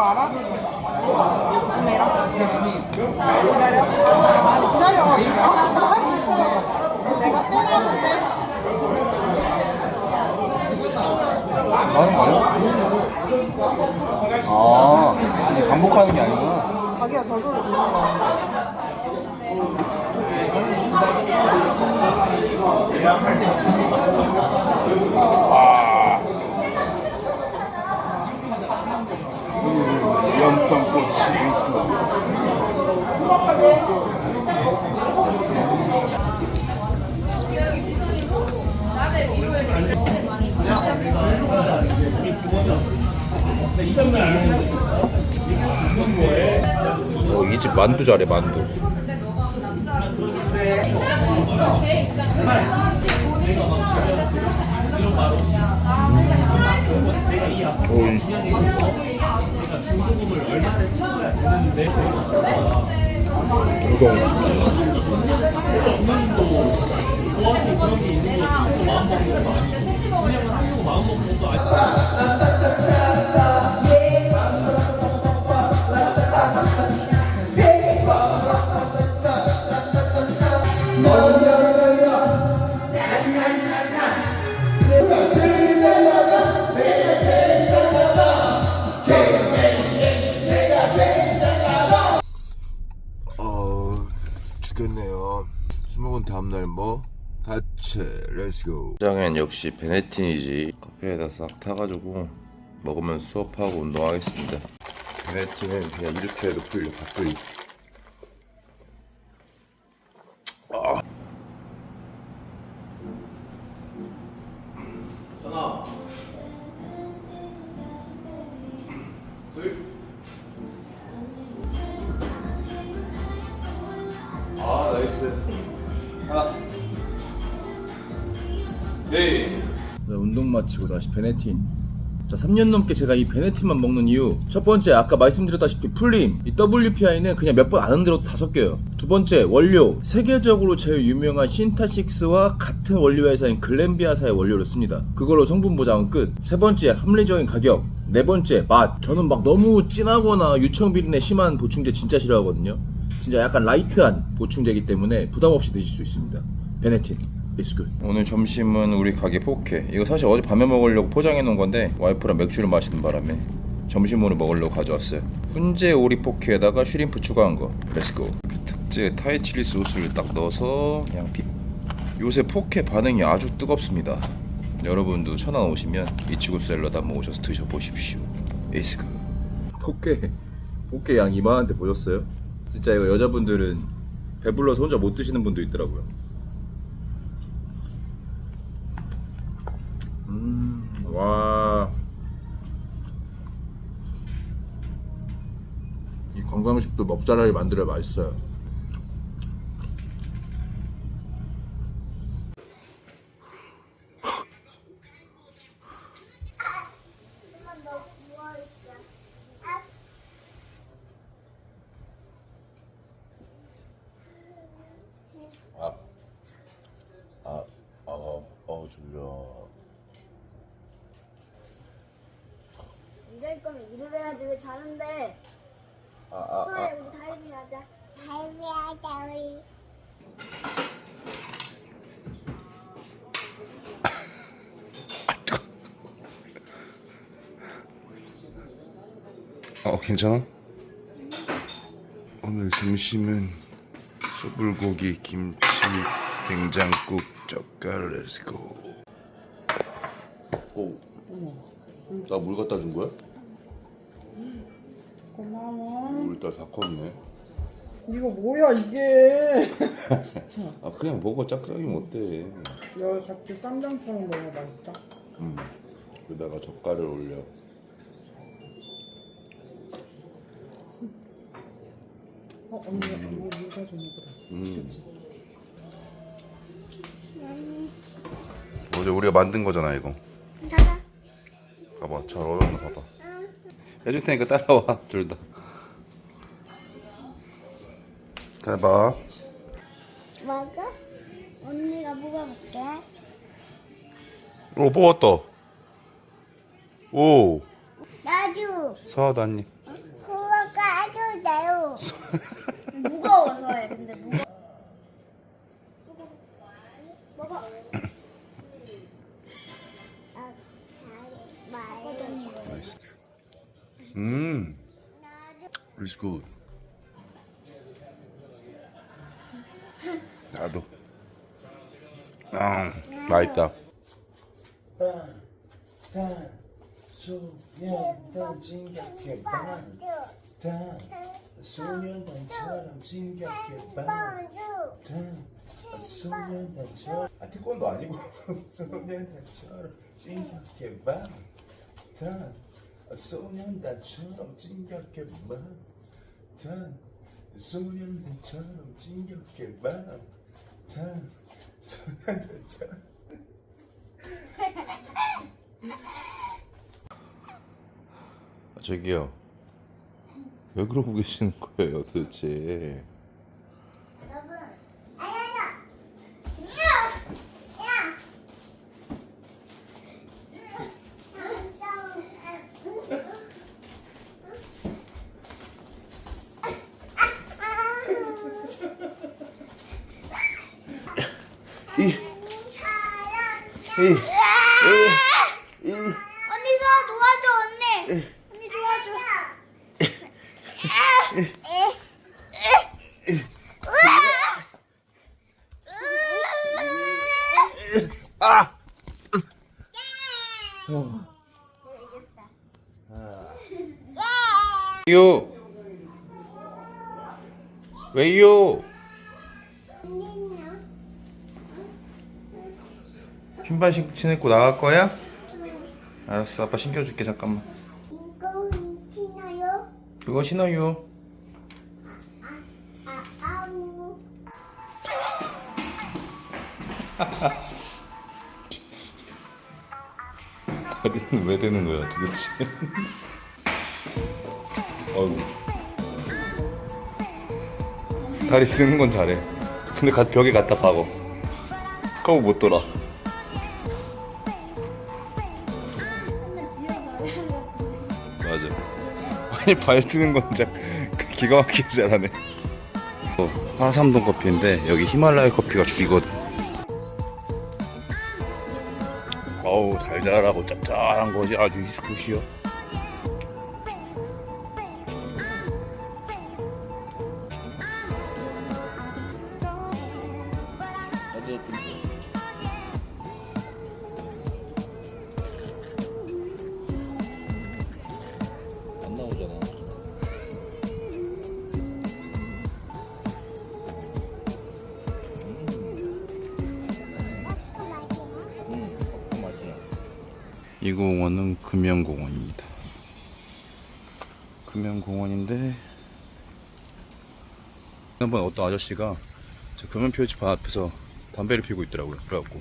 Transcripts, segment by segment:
거 알아? 엄매랑 기다려. 아니 기다려. 가만히 있어 내가 때려면 돼거 아니야? 아, 이게 반복하는 게 아니구나. 자기가 저절로 거야 연 어, 이 집 만두 잘해 만두. 오, 우동 어 역시 베네틴이지. 커피에다 싹 타가지고 먹으면 수업하고 운동하겠습니다. 베네틴은 그냥 이렇게 해도 풀려 바쁘리 운동 마치고 다시 베네틴. 자 3년 넘게 제가 이 베네틴만 먹는 이유. 첫 번째 아까 말씀드렸다시피 풀림. 이 WPI는 그냥 몇 번 안 흔들어도 다 섞여요. 두 번째 원료. 세계적으로 제일 유명한 신타식스와 같은 원료 회사인 글렌비아사의 원료를 씁니다. 그걸로 성분 보장은 끝세 번째 합리적인 가격. 네 번째 맛. 저는 막 너무 진하거나 유청 비린내 심한 보충제 진짜 싫어하거든요. 진짜 약간 라이트한 보충제이기 때문에 부담 없이 드실 수 있습니다. 베네틴 It's good. 오늘 점심은 우리 가게 포케. 이거 사실 어제 밤에 먹으려고 포장해 놓은 건데 와이프랑 맥주를 마시는 바람에 점심으로 먹으려고 가져왔어요. 훈제 오리 포케에다가 슈림프 추가한 거. 렛츠고. 그 특제 타이 칠리 소스를 딱 넣어서 비. 요새 포케 반응이 아주 뜨겁습니다. 여러분도 천안 오시면 이치고 샐러드 한번 오셔서 드셔보십시오. It's good. 포케 포케 양 이만한데 보셨어요? 진짜 이거 여자분들은 배불러서 혼자 못 드시는 분도 있더라고요. 음, 와. 이 건강식도 먹자라리 만들어 맛있어요. 이럴 거면 일을 해야지 왜 자는데? 아, 아, 그래 우리 다이빙 하자. 다이빙 하자 우리. 어 괜찮아? 오늘 점심은 소불고기 김치 된장국 젓갈 렛츠고 오. 나물 갖다 준 거야? 물다 컸네 이거 뭐야 이게 아 그냥 먹어 짝짝이면 어때? 야 같이 쌈장처럼 먹어 맛있다 음. 여기다가 젓갈을 올려. 어 언니가 이거 물 가져온 거다 음. 그치? 어제 우리가 만든 거잖아 이거 가자. 봐봐 잘 어울렸나 봐봐 해줄 테니까 따라와 둘 다 잘봐 먹어? 언니가 먹어볼게. 오 뽑았다 오 나도. 한입 어? 무거워. 무거워서 해. 근데 무거. 먹어. 아, 말. 나이스. 음. It's good. 나도. 아, 맛있다. 소년단 진격해 반 소년단처럼 진격해 반 소년단처럼 아 태권도 아니고 소년단처럼 진격해 반 소년단처럼 진격해 반 소년단처럼 진격해 반 소년단처럼 저기요. 왜 그러고 계시는 거예요, 도대체? 여러분. 아야야. 야. 야. 언니 저 도와줘 언니. 언니 도와줘. 왜요? 왜요? 신발 신- 신고 나갈 거야? 알았어, 아빠 신겨줄게 잠깐만. 이거 티나요? 그거 신어요. 다리는 왜 되는 거야 도대체? 어우. 다리 쓰는 건 잘해. 근데 가- 벽에 갖다 박어. 그럼 못 돌아. 맞아. 아니 발 뜨는 건 진짜 기가 막히게 잘하네. 어, 화삼동 커피인데 여기 히말라야 커피가 죽이거든. 달달하고 짭짤한 것이 아주 이스쿠시요. 나도 좀 이 공원은 금연공원입니다. 금연공원인데 한번 어떤 아저씨가 저 금연 표지판 앞에서 담배를 피우고 있더라고요. 그래갖고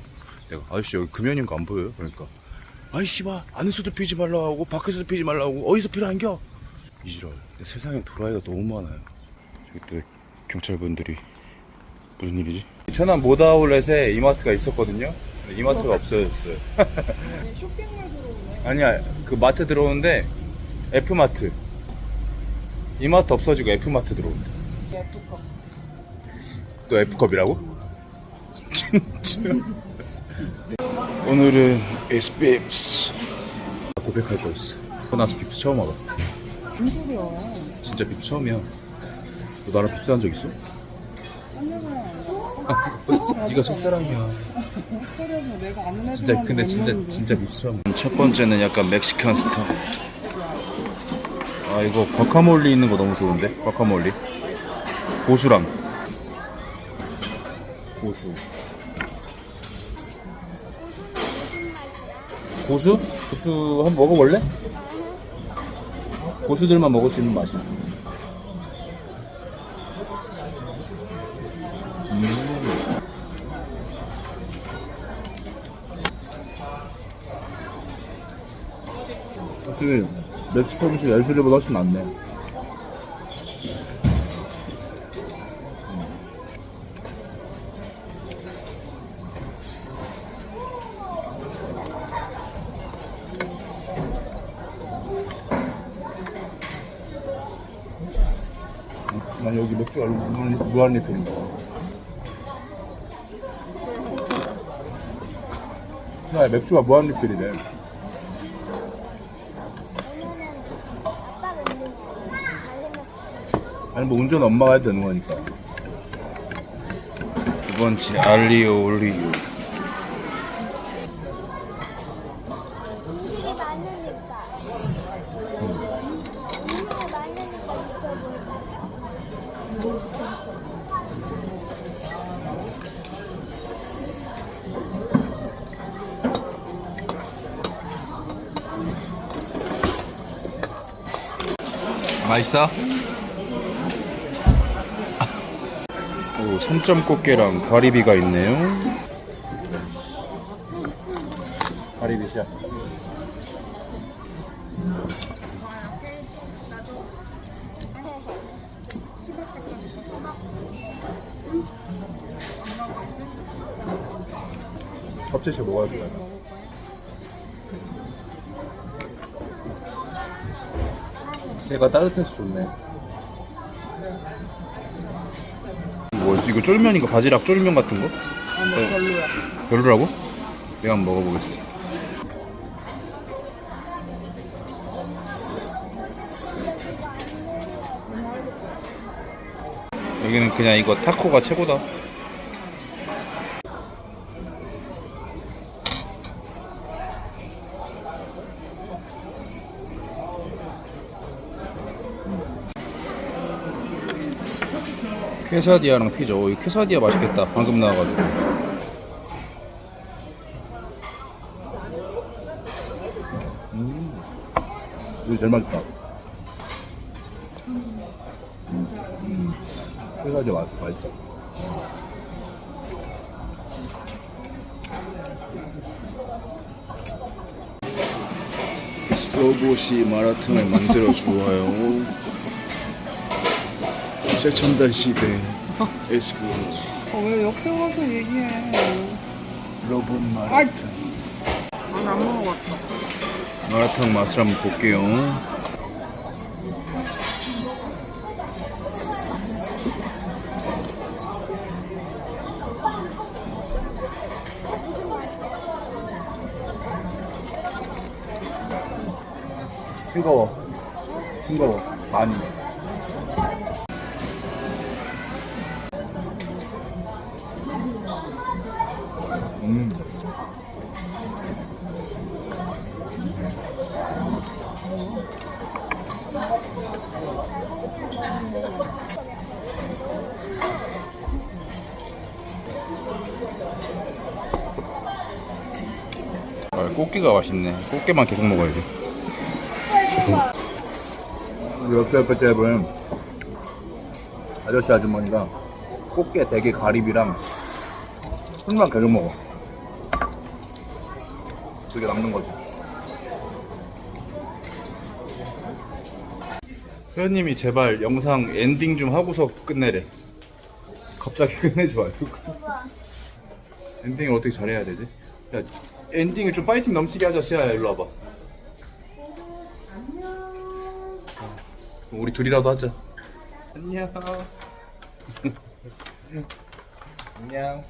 내가 아저씨 여기 금연인 거 안 보여요? 그러니까 아이 씨발 안에서도 피지 말라고 하고 밖에서도 피지 말라고 하고 어디서 피라는겨? 이지랄 근데 세상에 도라이가 너무 많아요. 저기 또 경찰분들이 무슨 일이지? 천안 모다아울렛에 이마트가 있었거든요. 이마트가 없어졌어요. 쇼핑몰 들어오네. 아니야 그 마트 들어오는데 F마트 이마트 없어지고 F마트 들어온대 F컵. 또 F컵이라고? 진짜 오늘은 에스비프스 고백할 거였어 나서 빕스 처음 와봐 무슨 소리야? 진짜 빕스 처음이야 너 나랑 빕스 한 적 있어? 딴 사람 네가 첫사랑이야. 헛소리하지 마. 내가 아는 애들만 진짜 근데 진짜 진짜 빕스 처음 첫 번째는 약간 멕시칸 스타일. 아 이거 과카몰리 있는 거 너무 좋은데? 과카몰리? 고수랑. 고수. 고수? 고수 한번 먹어볼래? 고수들만 먹을 수 있는 맛이야 확실히 멕시코 음식 엘슈리보다 훨씬 낫네 난 여기 맥주가 무한, 무한 리필인가 봐. 야, 맥주가 무한 리필이래. 아빠가 있는 거 아니 뭐 운전 엄마가 해도 되는 거니까. 두 번째 알리오 올리오. 음식이 많으니까 음식이 많으니까 있어 보인다 맛있어? 오, 삼점 꽃게랑 가리비가 있네요. 가리비자. 껍질째 먹어야 돼. 얘가 따뜻해서 좋네. 이거 쫄면인가 바지락 쫄면 같은 거? 아니 별로야. 별로라고? 내가 한번 먹어보겠어. 여기는 그냥 이거 타코가 최고다. 퀘사디아랑 피자. 오, 이 퀘사디아 맛있겠다. 방금 나와가지고. 음, 이거 제일 맛있다. 음, 퀘사디아 맛, 맛있다. 로봇이 마라톤을 만들어 주어요. 최첨단 시대 에스쿠 어, 왜 옆에 와서 얘기해? 로봇 마라톤 난안 먹어봤다. 마라탕 맛을 한번 볼게요. 싱거워. 싱거워. 많이. 꽃게가 맛있네. 꽃게만 계속 먹어야 돼. 옆에 옆에 탭은 아저씨 아주머니가 꽃게 대게 가리비랑 술만 계속 먹어. 그게 남는 거지. 회원님이 제발 영상 엔딩 좀 하고서 끝내래. 갑자기 끝내지 말고. 엔딩을 어떻게 잘해야 되지? 야, 엔딩을 좀 파이팅 넘치게 하자, 시아야, 일로 와봐. 우리 둘이라도 하자. 안녕. 안녕.